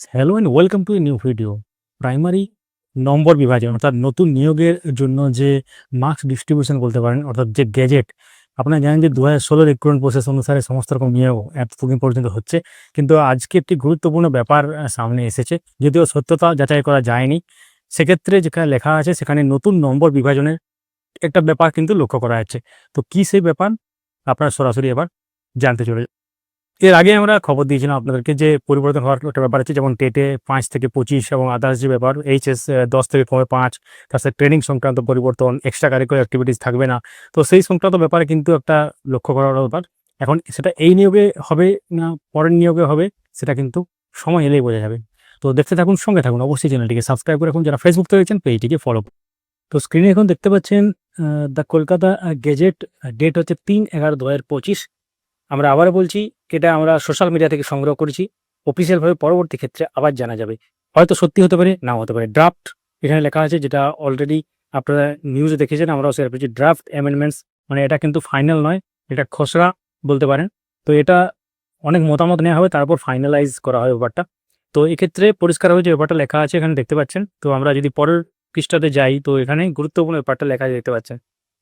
Hello and welcome to a new video primary number বিভাজন, অর্থাৎ নতুন নিয়োগের জন্য যে মার্কস ডিস্ট্রিবিউশন বলতে পারেন, অর্থাৎ যে গ্যাজেট আপনারা জানেন যে দু হাজার ষোলো রিক্রুটমেন্ট প্রসেস অনুসারে সমস্ত রকম নিয়োগ এতদিন পর্যন্ত হচ্ছে। কিন্তু আজকে একটি গুরুত্বপূর্ণ ব্যাপার সামনে এসেছে। যদিও সত্যতা যাচাই করা যায়নি, সেক্ষেত্রে যেখানে লেখা আছে, সেখানে নতুন নম্বর বিভাজনের একটা ব্যাপার কিন্তু লক্ষ্য করা যাচ্ছে। তো কি সেই ব্যাপার? আপনারা সরাসরি এবার জানতে চলে এর আগে আমরা খবর দিয়েছিলাম আপনাদেরকে যে পরিবর্তন হওয়ার একটা ব্যাপার আছে, যেমন টেটে পাঁচ থেকে পঁচিশ এবং আদার্স যে ব্যাপার এইচএস দশ থেকে কমে পাঁচ, তার ট্রেনিং সংক্রান্ত পরিবর্তন এক্সট্রা কারিকুলার অ্যাক্টিভিটিস থাকবে না। তো সেই সংক্রান্ত ব্যাপারে কিন্তু একটা লক্ষ্য করার ব্যাপার। এখন সেটা এই নিয়োগে হবে না, পরের নিয়োগে হবে, সেটা কিন্তু সময় এলেই বোঝা যাবে। তো দেখতে থাকুন, সঙ্গে থাকুন, অবশ্যই চ্যানেলটিকে সাবস্ক্রাইব করে রাখুন। যারা ফেসবুক থেকে রয়েছেন পেজটিকে ফলো তো স্ক্রিনে এখন দেখতে পাচ্ছেন দ্য কলকাতা গেজেট ডেট হচ্ছে তিন এগারো দু হাজার পঁচিশ। আমরা আবার বলছি এটা আমরা সোশ্যাল মিডিয়া থেকে সংগ্রহ করেছি। অফিসিয়ালভাবে পরবর্তী ক্ষেত্রে আবার জানা যাবে। হয়তো সত্যি হতে পারে, নাও হতে পারে। ড্রাফট এখানে লেখা আছে যেটা অলরেডি আপনারা নিউজে দেখেছেন, আমরাও শেয়ার করেছি ড্রাফট অ্যামেন্ডমেন্টস মানে এটা কিন্তু ফাইনাল নয়, এটা খসড়া বলতে পারেন। তো এটা অনেক মতামত নেওয়া হবে, তারপর ফাইনালাইজ করা হয় ব্যাপারটা। তো এক্ষেত্রে পরিষ্কার হয়ে যে ব্যাপারটা লেখা আছে এখানে, দেখতে পাচ্ছেন। তো আমরা যদি পরের পৃষ্ঠাতে যাই, তো এখানে গুরুত্বপূর্ণ ব্যাপারটা লেখা দেখতে পাচ্ছেন।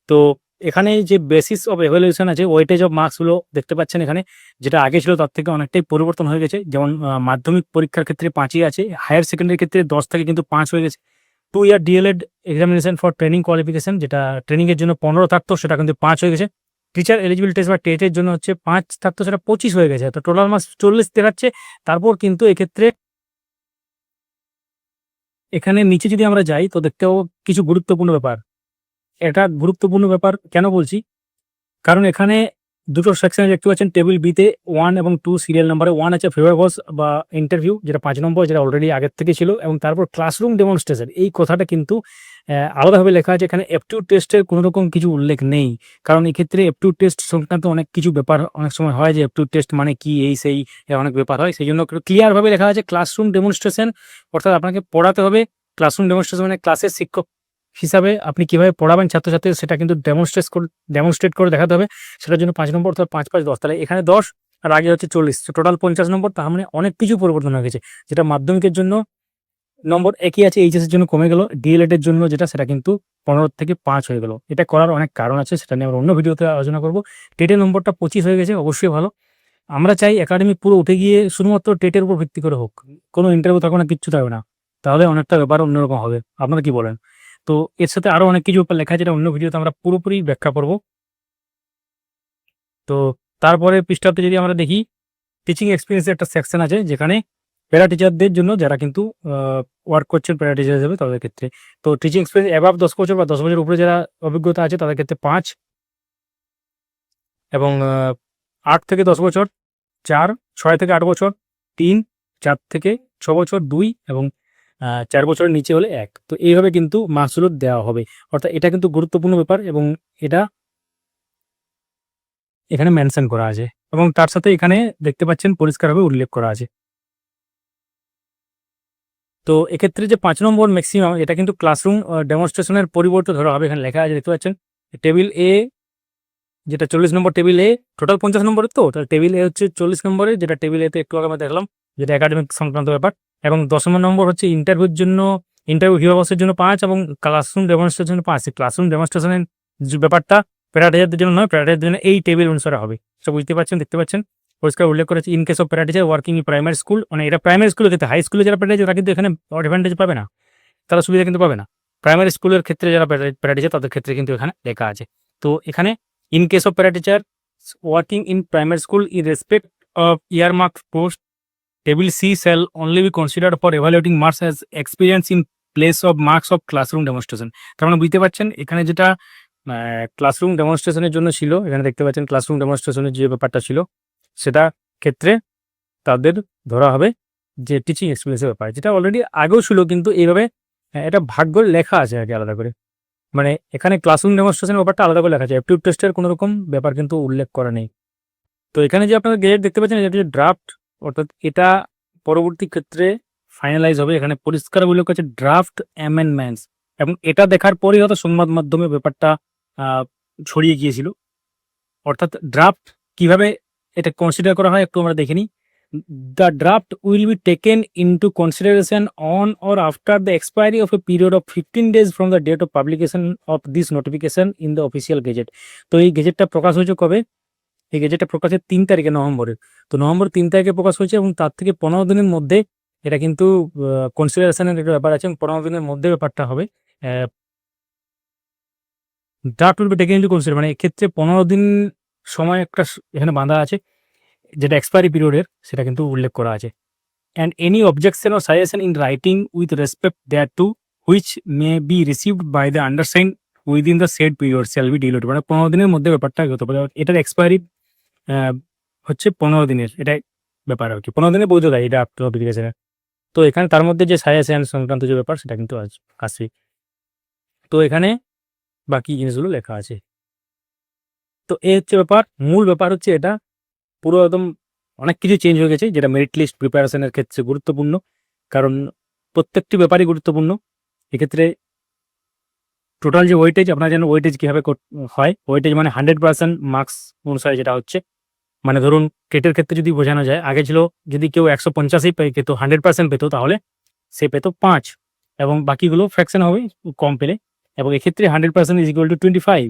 তো এখানে যে বেসিস অফ এভালুয়েশন আছে ওয়েটেজ অফ মার্কসগুলো দেখতে পাচ্ছেন এখানে, যেটা আগে ছিল তার থেকে অনেকটাই পরিবর্তন হয়ে গেছে। যেমন মাধ্যমিক পরীক্ষার ক্ষেত্রে পাঁচই আছে হায়ার সেকেন্ডারি ক্ষেত্রে দশ থেকে কিন্তু পাঁচ হয়ে গেছে। Two year D El Ed examination for training qualification যেটা ট্রেনিং এর জন্য পনেরো থাকতো, সেটা কিন্তু পাঁচ হয়ে গেছে। টিচার এলিজিবিল টেস্ট বা টেটের জন্য হচ্ছে পাঁচ থাকতো, সেটা পঁচিশ হয়ে গেছে। তো টোটাল মার্কস চল্লিশ দেখাচ্ছে। তারপর কিন্তু এক্ষেত্রে এখানে নিচে যদি আমরা যাই, তো দেখতে পাবো কিছু গুরুত্বপূর্ণ ব্যাপার। এটা গুরুত্বপূর্ণ ব্যাপার কেন বলছি? কারণ এখানে দুটো সেকশনে দেখতে পাচ্ছেন টেবিল বিতে ওয়ান এবং টু সিরিয়াল নাম্বারে ওয়ান আছে ফেভার বা ইন্টারভিউ যেটা পাঁচ নম্বর, যেটা অলরেডি আগের থেকে ছিল, এবং তারপর ক্লাসরুম ডেমনস্ট্রেশন এই কথাটা কিন্তু আলাদাভাবে লেখা আছে, এখানে এপটিউড টেস্টের কোনো রকম কিছু উল্লেখ নেই। কারণ এক্ষেত্রে এপটিউড টেস্ট সংক্রান্ত অনেক কিছু ব্যাপার, অনেক সময় হয় যে এপটিউড টেস্ট মানে কি, এই, সেই অনেক ব্যাপার হয়, সেই জন্য ক্লিয়ারভাবে লেখা আছে ক্লাসরুম ডেমনস্ট্রেশন অর্থাৎ আপনাকে পড়াতে হবে ক্লাসরুম ডেমনস্ট্রেশন মানে ক্লাসের শিক্ষক হিসাবে আপনি কীভাবে পড়াবেন ছাত্রছাত্রী সেটা কিন্তু ডেমনস্ট্রেট করে ডেমনস্ট্রেট করে দেখাতে হবে। সেটার জন্য পাঁচ নম্বর অর্থাৎ পাঁচ পাঁচ দশ। তাহলে এখানে দশ আর আগে হচ্ছে চল্লিশ। টোটাল পঞ্চাশ নম্বর, তার মানে অনেক কিছু পরিবর্তন হয়ে গেছে। যেটা মাধ্যমিকের জন্য নম্বর একই আছে এইচএস এর জন্য কমে গেল। ডিএলএড এর জন্য যেটা, সেটা কিন্তু পনেরো থেকে পাঁচ হয়ে গেল। এটা করার অনেক কারণ আছে, সেটা নিয়ে আমরা অন্য ভিডিওতে আলোচনা করব। টেটের নম্বরটা পঁচিশ হয়ে গেছে, অবশ্যই ভালো। আমরা চাই একাডেমি পুরো উঠে গিয়ে শুধুমাত্র টেটের উপর ভিত্তি করে হোক। কোনো ইন্টারভিউ থাকবে না, কিচ্ছু থাকবে না। তাহলে অনেকটা ব্যাপার অন্যরকম হবে। আপনারা কি বলেন? তো এর সাথে আরও অনেক কিছু ব্যাপার লেখা যেটা অন্য ভিডিওতে আমরা পুরোপুরি ব্যাখ্যা করব। তো তারপরে পৃষ্ঠাতে যদি আমরা দেখি টিচিং এক্সপিরিয়েন্সের একটা সেকশন আছে, যেখানে প্যারা টিচারদের জন্য যারা কিন্তু ওয়ার্ক করছেন প্যারা টিচার হিসেবে তাদের ক্ষেত্রে। তো টিচিং এক্সপিরিয়েন্স অ্যাবাভ দশ বছর বা দশ বছর উপরে যারা অভিজ্ঞতা আছে, তাদের ক্ষেত্রে পাঁচ এবং আট থেকে দশ বছর, চার, ছয় থেকে আট বছর, তিন, চার থেকে ছ বছর, দুই এবং চার বছরের নিচে হলে এক। তো এইভাবে কিন্তু মার্কসগুলো দেওয়া হবে। অর্থাৎ এটা কিন্তু গুরুত্বপূর্ণ ব্যাপার এবং এটা এখানে মেনশন করা আছে এবং তার সাথে এখানে দেখতে পাচ্ছেন পরিষ্কারভাবে উল্লেখ করা আছে। তো এক্ষেত্রে যে পাঁচ নম্বর ম্যাক্সিমাম এটা কিন্তু ক্লাসরুম ডেমনস্ট্রেশনের পরিবর্তে ধরা হবে। এখানে লেখা আছে, দেখতে পাচ্ছেন? টেবিল এ যেটা চল্লিশ নম্বর টেবিল এ টোটাল পঞ্চাশ নম্বরের তো? তাহলে টেবিল এ হচ্ছে চল্লিশ নম্বরে, যেটা টেবিল এতে একটু আগে আমরা দেখলাম, যেটা একাডেমিক সংক্রান্ত ব্যাপার। এবং দশম নম্বর হচ্ছে ইন্টারভিউর জন্য ইন্টারভিউ হিবাবসের জন্য পাঁচ এবং ক্লাসরুম ডেমনস্ট্রেশনের জন্য পাঁচ। ক্লাসরুম ডেমনস্ট্রেশনের ব্যাপারটা প্যারাটাইজারদের জন্য নয় প্যারাটাইজারদের জন্য এই টেবিল অনুসারে হবে। সব বুঝতে পারছেন, দেখতে পাচ্ছেন? পরিষ্কার উল্লেখ করেছে in case of para teacher working in primary school মানে এটা প্রাইমারি স্কুলের ক্ষেত্রে হাই স্কুলে যারা প্যারাটাইজার তারা কিন্তু এখানে অ্যাডভান্টেজ পাবে না। তারা সুবিধা কিন্তু পাবে না। প্রাইমারি স্কুলের ক্ষেত্রে যারা প্যারাটাইজার তাদের ক্ষেত্রে কিন্তু এখানে লেখা আছে। তো এখানে in case of para teacher working in primary school in respect of year mark post table C shall only be consider for evaluating marks as experience in place of marks of classroom demonstration তার মানে বুঝতে পারছেন? এখানে যেটা classroom ডেমনস্ট্রেশনের জন্য ছিল, এখানে দেখতে পাচ্ছেন ক্লাসরুম ডেমনস্ট্রেশনের যে ব্যাপারটা ছিল, সেটা ক্ষেত্রে তাদের ধরা হবে যে টিচিং এক্সপিরিয়েন্সের ব্যাপার। যেটা অলরেডি আগেও ছিল, কিন্তু এইভাবে এটা ভাগ্য লেখা আছে আর কি আলাদা করে। মানে এখানে ক্লাসরুম ডেমনস্ট্রেশনের ব্যাপারটা আলাদা করে লেখা আছে। অ্যাপটিউড টেস্টের কোনো রকম ব্যাপার কিন্তু উল্লেখ করা নেই। তো এখানে যে আপনারা গেট দেখতে পাচ্ছেন, এটা যে ড্রাফট অর্থাৎ এটা পরবর্তী ক্ষেত্রে ফাইনালাইজ হবে। এখানে পরিষ্কার উল্লেখ আছে ড্রাফট অ্যামেন্ডমেন্টস এবং এটা দেখার পরেই হয়তো সংবাদ মাধ্যমে ব্যাপারটা ছড়িয়ে গিয়েছিল। অর্থাৎ ড্রাফট কীভাবে এটা কনসিডার করা হয় একটু আমরা দেখে নিই। The draft will be taken into consideration on or after the expiry of a period of fifteen days from the date of publication of this notification in the official gazette তো এই গেজেটটা প্রকাশ হয়েছে কবে? এই গেজেটটা প্রকাশের তিন তারিখে নভেম্বরে। তো নভেম্বর তিন তারিখে প্রকাশ হয়েছে এবং তার থেকে পনেরো দিনের মধ্যে এটা কিন্তু কনসিডারেশনের একটা ব্যাপার আছে পনেরো দিনের মধ্যে ব্যাপারটা হবে। Draft will be taken consider মানে এক্ষেত্রে পনেরো দিন সময় একটা এখানে বাঁধা আছে, যেটা এক্সপায়ারি পিরিয়ডের সেটা কিন্তু উল্লেখ করা আছে। And any objection or suggestion in writing with respect thereto which may be received by the undersign within the set period shall be dealt মানে পনেরো দিনের মধ্যে ব্যাপারটা হতে পারে। এটার এক্সপায়ারি হচ্ছে পনেরো দিনের। এটাই ব্যাপার আর কি। পনেরো দিনে বৈধ দেয় এটা আপনার নোটিফিকেশনে তো এখানে তার মধ্যে যে সাজেশন সংক্রান্ত যে ব্যাপার, সেটা কিন্তু আজ আসছে তো এখানে বাকি জিনিসগুলো লেখা আছে। তো এই হচ্ছে ব্যাপার। মূল ব্যাপার হচ্ছে এটা। পুরো একদম অনেক কিছু চেঞ্জ হয়ে গেছে, যেটা মেরিট লিস্ট প্রিপারেশনের ক্ষেত্রে গুরুত্বপূর্ণ। কারণ প্রত্যেকটি ব্যাপারই গুরুত্বপূর্ণ। এক্ষেত্রে টোটাল যে ওয়েটেজ আপনারা জানেন ওয়েটেজ কীভাবে হয়? ওয়েটেজ মানে হান্ড্রেড পার্সেন্ট মার্কস অনুসারে যেটা হচ্ছে। মানে ধরুন, কেটের ক্ষেত্রে যদি বোঝানো যায়, আগে ছিল যদি কেউ একশো পঞ্চাশই পেত হান্ড্রেড পার্সেন্ট পেতো, তাহলে সে পেতো পাঁচ। এবং বাকিগুলো ফ্র্যাকশন হবে কম পেলে। এবং এক্ষেত্রে hundred percent is equal to twenty five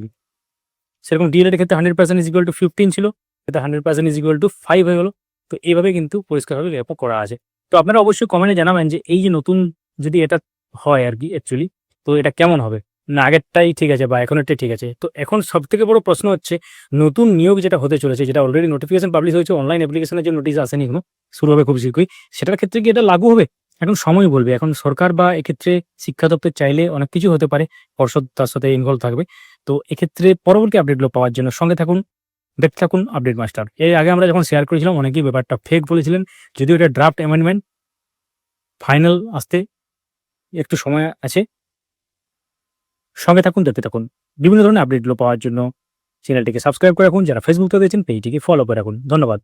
সেরকম ডিএলএড ক্ষেত্রে hundred percent is equal to fifteen ছিল এটা hundred percent is equal to five হয়ে গেলো। তো এইভাবে কিন্তু পরিষ্কারভাবে লেখা করা আছে। তো আপনারা অবশ্যই কমেন্টে জানাবেন যে এই যে নতুন যদি এটা হয় আর কি অ্যাকচুয়ালি তো এটা কেমন হবে? না, আগেরটাই ঠিক আছে বা এখনেরটাই ঠিক আছে। তো এখন সব থেকে বড় প্রশ্ন হচ্ছে, নতুন নিয়োগ যেটা হতে চলেছে, যেটা অলরেডি নোটিফিকেশন পাবলিশ হয়েছে অনলাইন অ্যাপ্লিকেশনের যে নোটিশ আসেনি এখনও, শুরু হবে খুব শীঘ্রই, সেটার ক্ষেত্রে কি এটা লাগু হবে? এখন সময় বলবে, এখন সরকার বা এক্ষেত্রে শিক্ষা দপ্তর চাইলে অনেক কিছু হতে পারে, পর্ষদ তার সাথে ইনভলভ থাকবে। তো এক্ষেত্রে পরবর্তী আপডেটগুলো পাওয়ার জন্য সঙ্গে থাকুন, দেখতে থাকুন আপডেট মাস্টার এর আগে আমরা যখন শেয়ার করেছিলাম, অনেকেই ব্যাপারটা ফেক বলেছিলেন, যদিও এটা ড্রাফট অ্যামেন্ডমেন্ট ফাইনাল আসতে একটু সময় আছে সঙ্গে থাকুন, দেখতে থাকুন। বিভিন্ন ধরনের আপডেটগুলো পাওয়ার জন্য চ্যানেলটিকে সাবস্ক্রাইব করে রাখুন। যারা ফেসবুক থেকে দেখছেন পেজটিকে ফলো করে রাখুন। ধন্যবাদ।